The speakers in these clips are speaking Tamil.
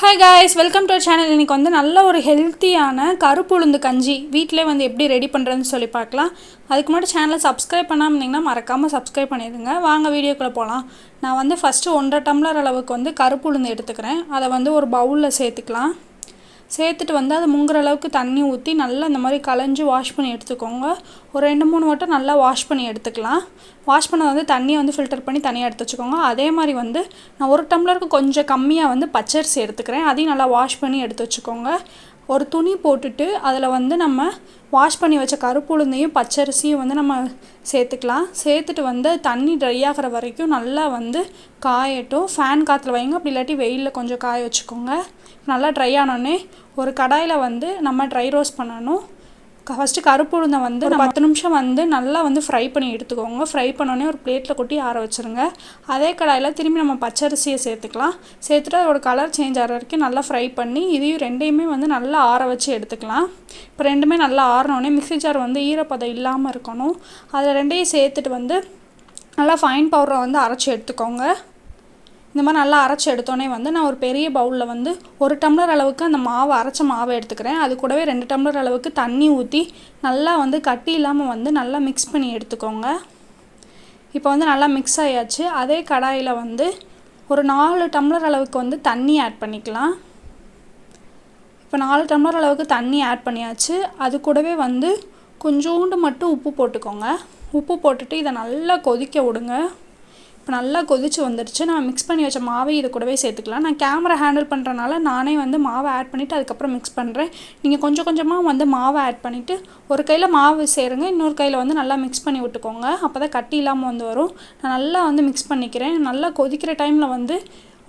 Hi guys welcome to channel இன்றைக்கி வந்து நல்ல ஒரு ஹெல்த்தியான கருப்புளுந்து கஞ்சி வீட்டிலே வந்து எப்படி ரெடி பண்ணுறதுன்னு சொல்லி பார்க்கலாம். அதுக்கு முன்னாடி சேனலை சப்ஸ்கிரைப் பண்ணாமல் இருந்தீங்கன்னா மறக்காமல் சப்ஸ்கிரைப் பண்ணிடுங்க. வாங்க வீடியோக்குள்ளே போகலாம் நான் வந்து ஃபஸ்ட்டு ஒன்றரை டம்ளர் அளவுக்கு வந்து கருப்புளுந்து எடுத்துக்கிறேன். அதை வந்து ஒரு பவுலில் சேர்த்துக்கலாம். சேர்த்துட்டு வந்து அது முங்குற அளவுக்கு தண்ணி ஊற்றி நல்லா இந்த மாதிரி கலைஞ்சி வாஷ் பண்ணி எடுத்துக்கோங்க. ஒரு ரெண்டு மூணு வட்டம் நல்லா வாஷ் பண்ணி எடுத்துக்கலாம். வாஷ் பண்ண வந்து தண்ணியை வந்து ஃபில்டர் பண்ணி தனியாக எடுத்து வச்சுக்கோங்க. அதே மாதிரி வந்து நான் ஒரு டம்ளருக்கு கொஞ்சம் கம்மியாக வந்து பச்சரிசி எடுத்துக்கிறேன். அதையும் நல்லா வாஷ் பண்ணி எடுத்து வச்சுக்கோங்க. ஒரு துணி போட்டுட்டு அதில் வந்து நம்ம வாஷ் பண்ணி வச்ச கருப்புளுந்தையும் பச்சரிசியும் வந்து நம்ம சேர்த்துக்கலாம். சேர்த்துட்டு வந்து தண்ணி ட்ரை ஆகிற வரைக்கும் நல்லா வந்து காயட்டும். ஃபேன் காற்றுல வைங்க. அப்படி இல்லாட்டி வெயிலில் கொஞ்சம் காய வச்சுக்கோங்க. நல்லா ட்ரை ஆனோடனே ஒரு கடாயில் வந்து நம்ம ட்ரை ரோஸ்ட் பண்ணணும். ஃபஸ்ட்டு கருப்பு உளுந்தை வந்து ஒரு பத்து நிமிஷம் வந்து நல்லா வந்து ஃப்ரை பண்ணி எடுத்துக்கோங்க. ஃப்ரை பண்ணோடனே ஒரு பிளேட்டில் கொட்டி ஆற வச்சுருங்க. அதே கடாயில் திரும்பி நம்ம பச்சரிசியை சேர்த்துக்கலாம். சேர்த்துட்டு அதோட கலர் சேஞ்ச் ஆகிற வரைக்கும் நல்லா ஃப்ரை பண்ணி இதையும் ரெண்டையுமே வந்து நல்லா ஆற வச்சு எடுத்துக்கலாம். இப்போ ரெண்டுமே நல்லா ஆறினோடனே மிக்ஸி ஜார் வந்து ஈரப்பதம் இல்லாமல் இருக்கணும். அதில் ரெண்டையும் சேர்த்துட்டு வந்து நல்லா ஃபைன் பவுடரை வந்து அரைச்சி எடுத்துக்கோங்க. இந்த மாதிரி நல்லா அரைச்சி எடுத்தோடனே வந்து நான் ஒரு பெரிய பவுலில் வந்து ஒரு டம்ளர் அளவுக்கு அந்த மாவு அரைச்ச மாவை எடுத்துக்கிறேன். அது கூடவே ரெண்டு டம்ளர் அளவுக்கு தண்ணி ஊற்றி நல்லா வந்து கட்டி இல்லாமல் வந்து நல்லா மிக்ஸ் பண்ணி எடுத்துக்கோங்க. இப்போ வந்து நல்லா மிக்ஸ் ஆயாச்சு. அதே கடாயில் வந்து ஒரு நாலு டம்ளர் அளவுக்கு வந்து தண்ணி ஆட் பண்ணிக்கலாம். இப்போ நாலு டம்ளர் அளவுக்கு தண்ணி ஆட் பண்ணியாச்சு. அது கூடவே வந்து கொஞ்சோண்டு மட்டும் உப்பு போட்டுக்கோங்க. உப்பு போட்டுட்டு இதை நல்லா கொதிக்க விடுங்க. இப்போ நல்லா கொதிச்சு வந்துடுச்சு நான் மிக்ஸ் பண்ணி வச்ச மாவை இது கூடவே சேர்த்துக்கலாம். நான் கேமரா ஹேண்டில் பண்ணுறனால நானே வந்து மாவை ஆட் பண்ணிவிட்டு அதுக்கப்புறம் மிக்ஸ் பண்ணுறேன் நீங்கள் கொஞ்சம் கொஞ்சமாக வந்து மாவை ஆட் பண்ணிவிட்டு ஒரு கையில் மாவு சேருங்க. இன்னொரு கையில் வந்து நல்லா மிக்ஸ் பண்ணி விட்டுக்கோங்க. அப்போ தான் கட்டி இல்லாமல் வந்து வரும். நான் நல்லா வந்து மிக்ஸ் பண்ணிக்கிறேன். நல்லா கொதிக்கிற டைமில் வந்து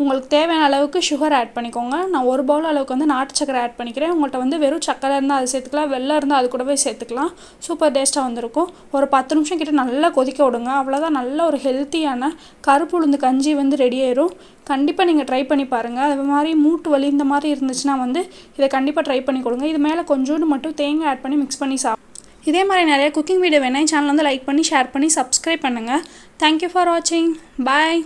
உங்களுக்கு தேவையான அளவுக்கு சுகர் ஆட் பண்ணிக்கோங்க. நான் ஒரு பவுல் அளவுக்கு வந்து நாட்டு சக்கரை ஆட் பண்ணிக்கிறேன். உங்கள்கிட்ட வந்து வெறும் சக்கரை இருந்தால் அது சேர்த்துக்கலாம். வெள்ளம் இருந்தால் அது கூடவே சேர்த்துக்கலாம். சூப்பர் டேஸ்ட்டாக வந்திருக்கும். ஒரு பத்து நிமிஷம் கிட்ட நல்லா கொதிக்க விடுங்க. அவ்வளோதான் நல்ல ஒரு ஹெல்த்தியான கருப்பு உளுந்து கஞ்சி வந்து ரெடி ஆயிரும். கண்டிப்பாக நீங்கள் ட்ரை பண்ணி பாருங்கள் அது மாதிரி மூட்டு வலி இந்த மாதிரி இருந்துச்சுன்னா வந்து இதை கண்டிப்பாக ட்ரை பண்ணி கொடுங்க. இது மேலே கொஞ்சோண்டு மட்டும் தேங்காய் ஆட் பண்ணி மிக்ஸ் பண்ணி சாப்பிடும் இதே மாதிரி நிறைய குக்கிங் வீடியோ வேணால் சேனல் வந்து லைக் பண்ணி ஷேர் பண்ணி சப்ஸ்கிரைப் பண்ணுங்கள் தேங்க்யூ ஃபார் வாட்சிங் பாய்